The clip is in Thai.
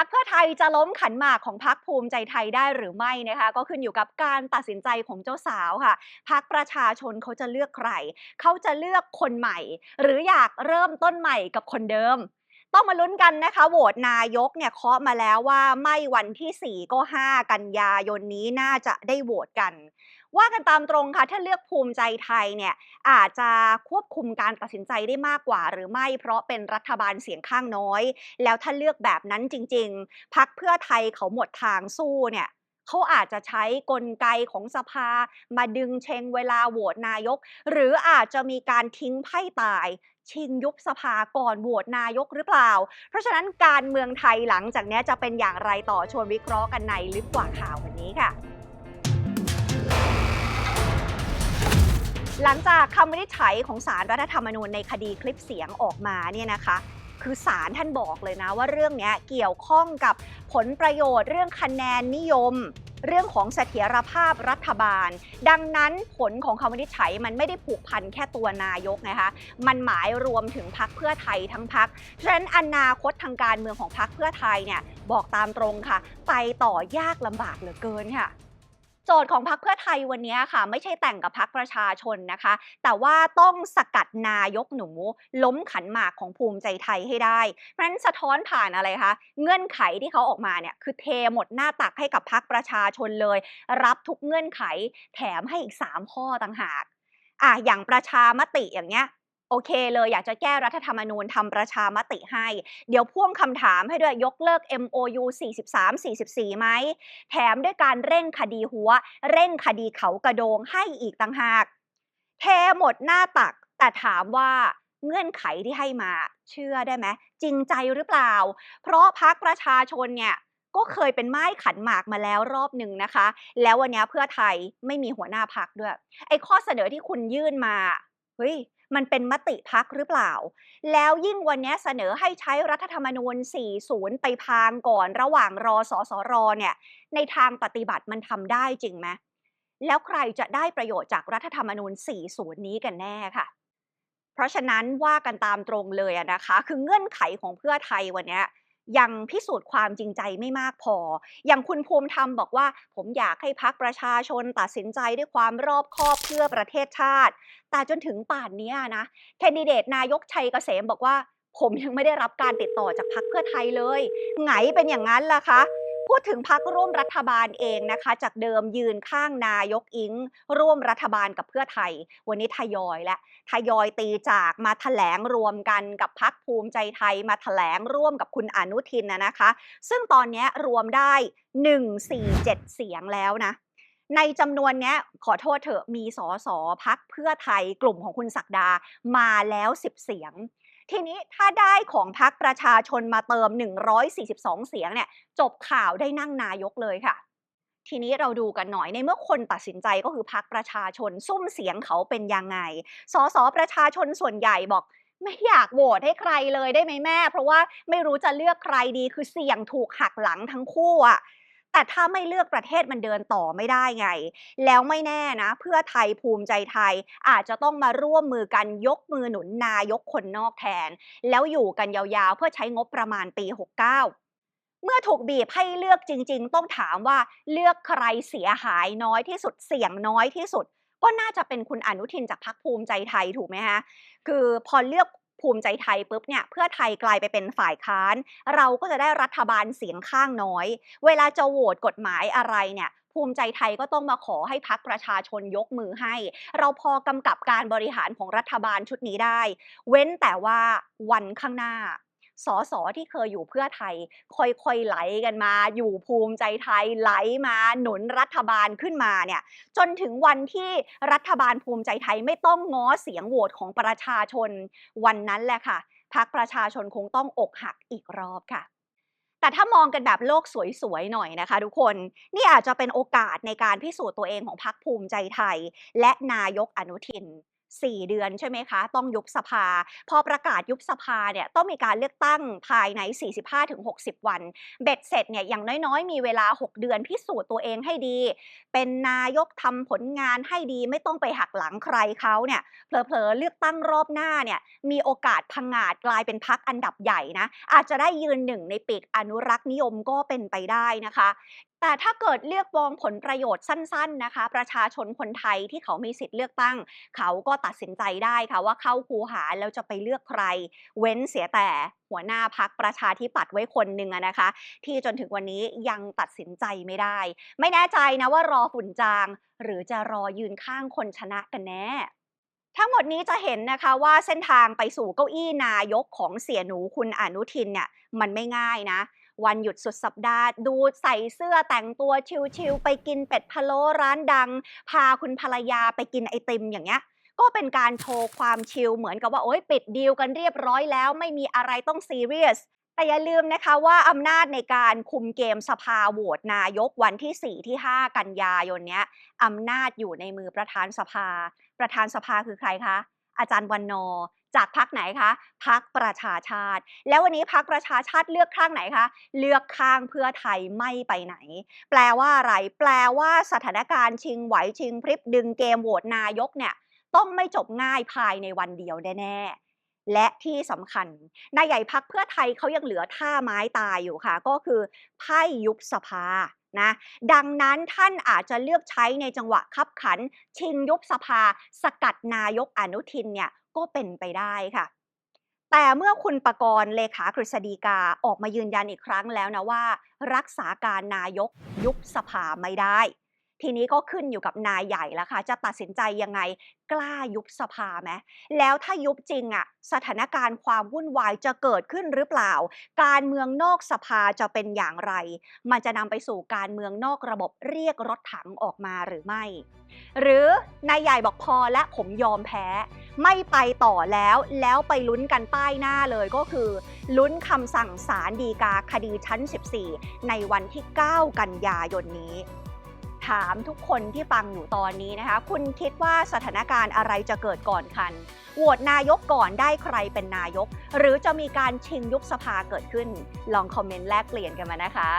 พักเพื่อไทยจะล้มขันหมากของพักภูมิใจไทยได้หรือไม่นะคะ ก็ขึ้นอยู่กับการตัดสินใจของเจ้าสาวค่ะ พักประชาชนเขาจะเลือกใคร เขาจะเลือกคนใหม่ หรืออยากเริ่มต้นใหม่กับคนเดิมต้องมาลุ้นกันนะคะ โหวตนายกเนี่ยเคาะมาแล้วว่าไม่วันที่ 4 ก็ 5 กันยายนนี้น่าจะได้โหวตกัน ว่ากันตามตรงค่ะถ้าเลือกภูมิใจไทยเนี่ยอาจจะควบคุมการตัดสินใจได้มากกว่าหรือไม่ เพราะเป็นรัฐบาลเสียงข้างน้อย แล้วถ้าเลือกแบบนั้นจริง ๆ พักเพื่อไทยเขาหมดทางสู้เนี่ยเขาอาจจะใช้กลไกของสภามาดึงเชงเวลาโหวตนายก หรืออาจจะมีการทิ้งไพ่ตายชิงยุบสภาก่อนโหวตนายกหรือเปล่า เพราะฉะนั้นการเมืองไทยหลังจากนี้จะเป็นอย่างไรต่อชวนวิเคราะห์กันในลึกกว่าข่าววันนี้ค่ะ หลังจากคำวินิจฉัยของสารรัฐธรรมนูญในคดีคลิปเสียงออกมาเนี่ยนะคะ คือสารท่านบอกเลยนะว่าเรื่องนี้เกี่ยวข้องกับผลประโยชน์ เรื่องคะแนนนิยม เรื่องของเสถียรภาพรัฐบาล ดังนั้นผลของคำวินิจฉัยมันไม่ได้ผูกพันแค่ตัวนายกนะคะมันหมายรวมถึงพักเพื่อไทยทั้งพักฉะนั้นอนาคตทางการเมืองของพักเพื่อไทยเนี่ยบอกตามตรงค่ะ ไปต่อยากลำบากเหลือเกินค่ะ จทย์ของพรรคเพื่อไทยวันนี้ค่ะ ไม่ใช่แต่งกับพรรคประชาชนนะคะ แต่ว่าต้องสกัดนายกหนู ล้มขันหมากของภูมิใจไทยให้ได้ เพราะฉะนั้นสะท้อนผ่านอะไรคะเงื่อนไขที่เขาออกมาเนี่ยคือเทหมดหน้าตักให้กับพรรคประชาชนเลย รับทุกเงื่อนไขแถมให้อีก 3 ข้อต่างหากอะอย่างประชามติอย่างเงี้ย โอเคเลยอยากจะแก้รัฐธรรมนูญทำประชามติให้ เดี๋ยวพ่วงคำถามให้ด้วยยกเลิก MOU 43 44ไหม แถมด้วยการเร่งคดีหัว เร่งคดีเขากระโดงให้อีกต่างหาก เทหมดหน้าตัก แต่ถามว่าเงื่อนไขที่ให้มา เชื่อได้ไหมจริงใจหรือเปล่า เพราะพักประชาชนเนี่ยก็เคยเป็นไม้ขันหมากมาแล้วรอบหนึ่งนะคะ แล้ววันนี้เพื่อไทยไม่มีหัวหน้าพักด้วย ไอ้ข้อเสนอที่คุณยื่นมา เฮ้ย มันเป็นมติพักหรือเปล่า แล้วยิ่งวันนี้เสนอให้ใช้รัฐธรรมนูญ 40 ไปพางก่อนระหว่างรอสอสรเนี่ย ในทางปฏิบัติมันทำได้จริงไหมแล้วใครจะได้ประโยชน์จากรัฐธรรมนูญ 40 นี้กันแน่ค่ะ เพราะฉะนั้นว่ากันตามตรงเลยนะคะ คือเงื่อนไขของเพื่อไทยวันนี้ ยังพิสูจน์ความจริงใจไม่มากพอ อย่างคุณภูมิธรรมบอกว่า ผมอยากให้พักประชาชนตัดสินใจด้วยความรอบคอบเพื่อประเทศชาติ แต่จนถึงป่านนี้นะแคนดิเดตนายกชัยเกษมบอกว่า ผมยังไม่ได้รับการติดต่อจากพักเพื่อไทยเลย ไงเป็นอย่างนั้นล่ะคะ พูดถึงพักร่วมรัฐบาลเองนะคะ จากเดิมยืนข้างนายกอิง ร่วมรัฐบาลกับเพื่อไทย วันนี้ทยอยและทยอยตีจากมาแถลงรวมกันกับพักภูมิใจไทยมาแถลงร่วมกับคุณอนุทินนะคะ ซึ่งตอนนี้รวมได้ 147 เสียงแล้วนะในจำนวนนี้ขอโทษเถอะมีสอสอพักเพื่อไทยกลุ่มของคุณศักดามาแล้ว 10 เสียง ทีนี้ถ้าได้ของพักประชาชนมาเติม 142 เสียงเนี่ยจบข่าวได้นั่งนายกเลยค่ะ ทีนี้เราดูกันหน่อยในเมื่อคนตัดสินใจก็คือพักประชาชนซุ่มเสียงเขาเป็นยังไง สสประชาชนส่วนใหญ่บอกไม่อยากโหวตให้ใครเลยได้ไหมแม่ เพราะว่าไม่รู้จะเลือกใครดีคือเสี่ยงถูกหักหลังทั้งคู่อะ แต่ถ้าไม่เลือกประเทศมันเดินต่อไม่ได้ไง แล้วไม่แน่นะ เพื่อไทยภูมิใจไทย อาจจะต้องมาร่วมมือกันยกมือหนุนนายกคนนอกแทน แล้วอยู่กันยาวๆ เพื่อใช้งบประมาณปี 69เมื่อถูกบีบให้เลือกจริง ๆ ต้องถามว่าเลือกใครเสียหายน้อยที่สุดเสี่ยงน้อยที่สุด ก็น่าจะเป็นคุณอนุทินจากพรรคภูมิใจไทยถูกไหมคะคือพอเลือก ภูมิใจไทยปุ๊บเนี่ยเพื่อไทยกลายไปเป็นฝ่ายค้าน เราก็จะได้รัฐบาลเสียงข้างน้อย เวลาจะโหวตกฎหมายอะไรเนี่ยภูมิใจไทยก็ต้องมาขอให้พักประชาชนยกมือให้ เราพอกำกับการบริหารของรัฐบาลชุดนี้ได้ เว้นแต่ว่าวันข้างหน้า สสที่เคยอยู่เพื่อไทย ค่อยๆไหลกันมา อยู่ภูมิใจไทยไหลมาหนุนรัฐบาลขึ้นมาเนี่ยจนถึงวันที่รัฐบาลภูมิใจไทยไม่ต้องง้อเสียงโหวตของประชาชนวันนั้นแหละค่ะพักประชาชนคงต้องอกหักอีกรอบค่ะแต่ถ้ามองกันแบบโลกสวยๆหน่อยนะคะ ทุกคนนี่อาจจะเป็นโอกาสในการพิสูจน์ตัวเองของพรรคภูมิใจไทย และนายกอนุทิน 4 เดือนใช่ไหมคะ ต้องยุบสภา พอประกาศยุบสภาเนี่ยต้องมีการเลือกตั้งภายใน 45-60 วัน เบ็ดเสร็จเนี่ยอย่างน้อยๆ มีเวลา 6 เดือนพิสูจน์ตัวเองให้ดี เป็นนายกทำผลงานให้ดีไม่ต้องไปหักหลังใครเขาเนี่ยเผลอๆเลือกตั้งรอบหน้าเนี่ยมีโอกาสพังงาดกลายเป็นพักอันดับใหญ่นะอาจจะได้ยืนหนึ่งในปีกอนุรักษ์นิยมก็เป็นไปได้นะคะ แต่ถ้าเกิดเลือกมองผลประโยชน์สั้น ๆนะคะ ประชาชนคนไทยที่เขามีสิทธิ์เลือกตั้ง เขาก็ตัดสินใจได้ค่ะว่าเข้าคูหาแล้วจะไปเลือกใคร เว้นเสียแต่หัวหน้าพักประชาธิปัตย์ไว้คนหนึ่งนะคะ ที่จนถึงวันนี้ยังตัดสินใจไม่ได้ ไม่แน่ใจนะว่ารอฝุ่นจาง หรือจะรอยืนข้างคนชนะกันแน่ทั้งหมดนี้จะเห็นนะคะว่าเส้นทางไปสู่เก้าอี้นายกของเสียหนูคุณอนุทินเนี่ยมันไม่ง่ายนะ วันหยุดสุดสัปดาห์ ดูใส่เสื้อแต่งตัวชิลๆไปกินเป็ดพะโล้ร้านดัง พาคุณภรรยาไปกินไอติมอย่างเงี้ยก็เป็นการโชว์ความชิลเหมือนกับว่าโอ๊ยปิดดีลกันเรียบร้อยแล้วไม่มีอะไรต้องซีเรียสแต่อย่าลืมนะคะว่าอำนาจในการคุมเกมสภาโหวตนายกวันที่ 4 ที่ 5 กันยายนเนี้ยอำนาจอยู่ในมือประธานสภา ประธานสภาคือใครคะ อาจารย์วันนอ จากพักไหนคะพักประชาชาติ แล้ววันนี้พักประชาชาติเลือกข้างไหนคะ เลือกข้างเพื่อไทยไม่ไปไหน แปลว่าอะไร แปลว่าสถานการณ์ชิงไหวชิงพริบดึงเกมโหวตนายกเนี่ยต้องไม่จบง่ายภายในวันเดียวแน่และที่สำคัญนายใหญ่พักเพื่อไทยเขายังเหลือท่าไม้ตายอยู่ค่ะ ก็คือไพ่ยุบสภานะดังนั้นท่านอาจจะเลือกใช้ในจังหวะคับขัน ชิงยุบสภา สกัดนายกอนุทินเนี่ย ก็เป็นไปได้ค่ะ แต่เมื่อคุณประกรณ์เลขากฤษฎีกาออกมายืนยันอีกครั้งแล้วนะว่า รักษาการนายกยุบสภาไม่ได้ ทีนี้ก็ขึ้นอยู่กับนายใหญ่แล้วค่ะ จะตัดสินใจยังไงกล้ายุบสภาไหมแล้วถ้ายุบจริงอะสถานการณ์ความวุ่นวายจะเกิดขึ้นหรือเปล่า การเมืองนอกสภาจะเป็นอย่างไร มันจะนำไปสู่การเมืองนอกระบบเรียกรถถังออกมาหรือไม่ หรือนายใหญ่บอกพอและผมยอมแพ้ ไม่ไปต่อแล้วแล้วไปลุ้นกันป้ายหน้าเลยก็คือ ลุ้นคำสั่งศาลฎีกาคดีชั้น 14 ในวันที่ 9 กันยายนนี้ ถามทุกคนที่ฟังอยู่ตอนนี้นะคะ คุณคิดว่าสถานการณ์อะไรจะเกิดก่อนกันโหวตนายกก่อนได้ใครเป็นนายก หรือจะมีการชิงยุบสภาเกิดขึ้น ลองคอมเมนต์แลกเปลี่ยนกันมานะคะ